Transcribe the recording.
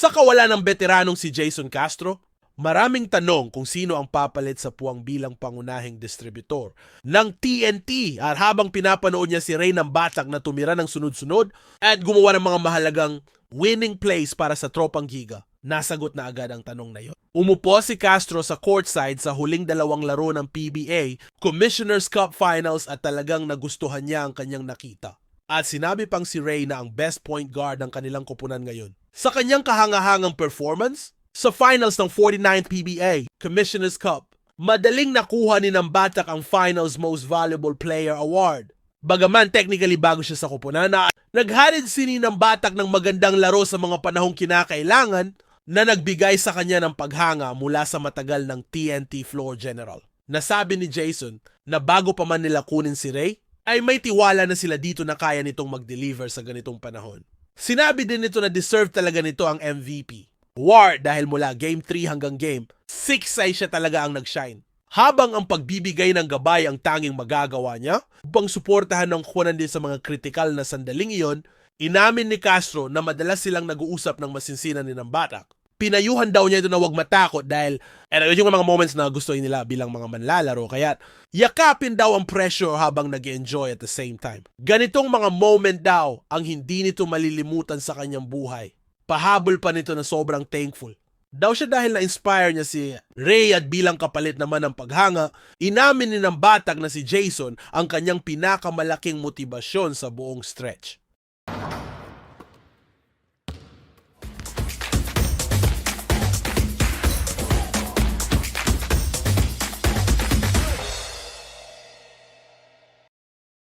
Sa kawalan ng veteranong si Jason Castro, maraming tanong kung sino ang papalit sa puwang bilang pangunahing distributor ng TNT at habang pinapanood niya si Ray ng batak na tumira ng sunod-sunod at gumawa ng mga mahalagang winning plays para sa tropang giga. Nasagot na agad ang tanong na yon. Umupo si Castro sa courtside sa huling dalawang laro ng PBA, Commissioner's Cup Finals at talagang nagustuhan niya ang kanyang nakita. At sinabi pang si Ray na ang best point guard ng kanilang kupunan ngayon. Sa kanyang kahangahangang performance, sa finals ng 49th PBA, Commissioner's Cup, madaling nakuha ni ng ang Finals Most Valuable Player Award. Bagaman technically bago siya sa kupunan na nagharid si ng Batak ng magandang laro sa mga panahong kinakailangan na nagbigay sa kanya ng paghanga mula sa matagal ng TNT Floor General. Nasabi ni Jason na bago pa man nila kunin si Ray, ay may tiwala na sila dito na kaya nitong mag-deliver sa ganitong panahon. Sinabi din nito na deserve talaga nito ang MVP. Ward dahil mula Game 3 hanggang Game 6 ay siya talaga ang nag-shine. Habang ang pagbibigay ng gabay ang tanging magagawa niya, upang suportahan ng kunan din sa mga kritikal na sandaling iyon, inamin ni Castro na madalas silang nag-uusap ng masinsinan ni ng Batak. Pinayuhan daw niya ito na huwag matakot dahil eh, yung mga moments na gusto nila bilang mga manlalaro. Kaya yakapin daw ang pressure habang nag enjoy at the same time. Ganitong mga moment daw ang hindi nito malilimutan sa kanyang buhay. Pahabol pa nito na sobrang thankful. Daw siya dahil na-inspire niya si Ray at bilang kapalit naman ng paghanga, inamin ni ng batag na si Jason ang kanyang pinakamalaking motibasyon sa buong stretch.